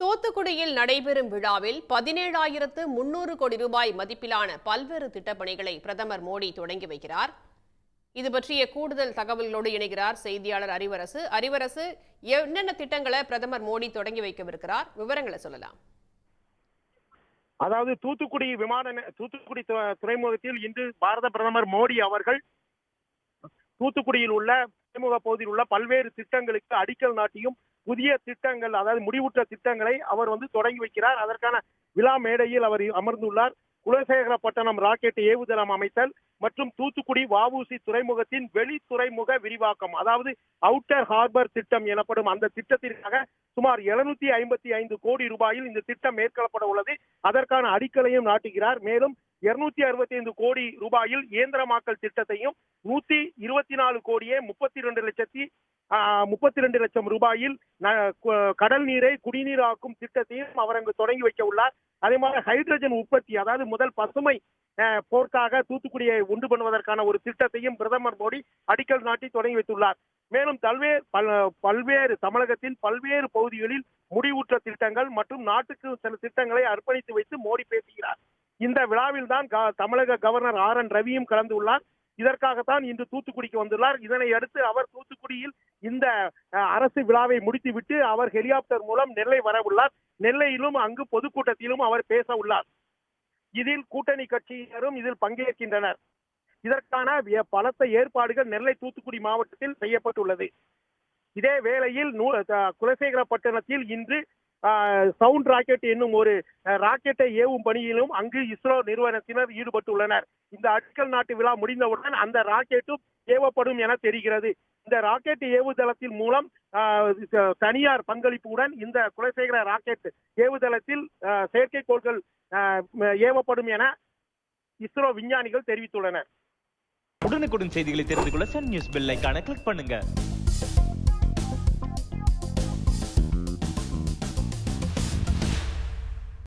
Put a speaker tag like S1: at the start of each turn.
S1: தூத்துக்குடியில் நடைபெறும் விழாவில் பதினேழாயிரத்து முன்னூறு கோடி ரூபாய் மதிப்பிலான பல்வேறு திட்டப்பணிகளை பிரதமர் மோடி தொடங்கி வைக்கிறார். இது பற்றிய கூடுதல் தகவல்களோடு இணைகிறார் செய்தியாளர் அறிவரசு அறிவரசு என்னென்ன திட்டங்களை பிரதமர் மோடி தொடங்கி வைக்கவிருக்கிறார்? விவரங்களை சொல்லலாம்.
S2: அதாவது தூத்துக்குடி விமான தூத்துக்குடி துறைமுகத்தில் இன்று பாரத பிரதமர் மோடி அவர்கள் தூத்துக்குடியில் உள்ள துறைமுக பகுதியில் உள்ள பல்வேறு திட்டங்களுக்கு அடிக்கல் நாட்டியும் புதிய திட்டங்கள் அதாவது முடிவுற்ற திட்டங்களை அவர் வந்து தொடங்கி வைக்கிறார். அதற்கான விழா மேடையில் அவர் அமர்ந்துள்ளார். குலசேகரப்பட்டணம் ராக்கெட் ஏவுதளம் அமைத்தல் மற்றும் தூத்துக்குடி வஉசி துறைமுகத்தின் வெளி துறைமுக விரிவாக்கம் அதாவது அவுட்டர் ஹார்பர் திட்டம் எனப்படும் அந்த திட்டத்திற்காக சுமார் 755 ஐம்பத்தி ஐந்து கோடி ரூபாயில் இந்த திட்டம் மேற்கொள்ளப்பட உள்ளது. அதற்கான அடிக்கலையும் நாட்டுகிறார். மேலும் 265 அறுபத்தி ஐந்து கோடி ரூபாயில் இயந்திரமாக்கல் திட்டத்தையும் நூத்தி இருபத்தி நாலு கோடியே முப்பத்தி ரெண்டு லட்சத்தி முப்பத்தி ரெண்டு லட்சம் ரூபாயில் கடல் நீரை குடிநீராக்கும் திட்டத்தையும் அவர் அங்கு தொடங்கி வைக்க உள்ளார். அதே மாதிரி ஹைட்ரஜன் உற்பத்தி அதாவது முதல் பசுமை போர்க்காக தூத்துக்குடியை உண்டு பண்ணுவதற்கான ஒரு திட்டத்தையும் பிரதமர் மோடி அடிக்கல் நாட்டி தொடங்கி வைத்துள்ளார். மேலும் பல்வேறு பல்- பல்வேறு தமிழகத்தின் பல்வேறு பகுதிகளில் முடிவுற்ற திட்டங்கள் மற்றும் நாட்டுக்கு சில திட்டங்களை அர்ப்பணித்து வைத்து மோடி பேசுகிறார். இந்த விழாவில் தான் தமிழக கவர்னர் ஆர் என் ரவியும் கலந்து உள்ளார். இதற்காகத்தான் இன்று தூத்துக்குடிக்கு வந்துள்ளார். இதனை அடுத்து அவர் தூத்துக்குடியில் இந்த அரசு விழாவை முடித்துவிட்டு அவர் ஹெலிகாப்டர் மூலம் நெல்லை வர உள்ளார். நெல்லையிலும் அங்கு பொதுக்கூட்டத்திலும் அவர் பேச உள்ளார். இதில் கூட்டணி கட்சியினரும் இதில் பங்கேற்கின்றனர். இதற்கான பலத்த ஏற்பாடுகள் நெல்லை தூத்துக்குடி மாவட்டத்தில் செய்யப்பட்டுள்ளது. இதே வேளையில் நூ- குலசேகரப்பட்டினத்தில் இன்று சவுண்ட் ராக்கெட் என்னும் ஒரு ராக்கெட்டை ஏவும் பணியிலும் அங்கு இஸ்ரோ நிறுவனத்தினர் ஈடுபட்டுள்ளனர். இந்த அடிக்கல் நாட்டு விழா முடிந்தவுடன் அந்த ராக்கெட்டும் ஏவப்படும் என தெரிகிறது. இந்த ராக்கெட் ஏவுதளத்தின் மூலம் ஆஹ், தனியார் பங்களிப்புடன் இந்த குலசேகர ராக்கெட் ஏவுதளத்தில் செயற்கைக்கோள்கள் ஆஹ், ஏவப்படும் என இஸ்ரோ விஞ்ஞானிகள் தெரிவித்துள்ளனர்.
S3: உடனுக்குடன் செய்திகளை தெரிந்து கொள்ள சன் நியூஸ் பெல் கிளிக் பண்ணுங்க.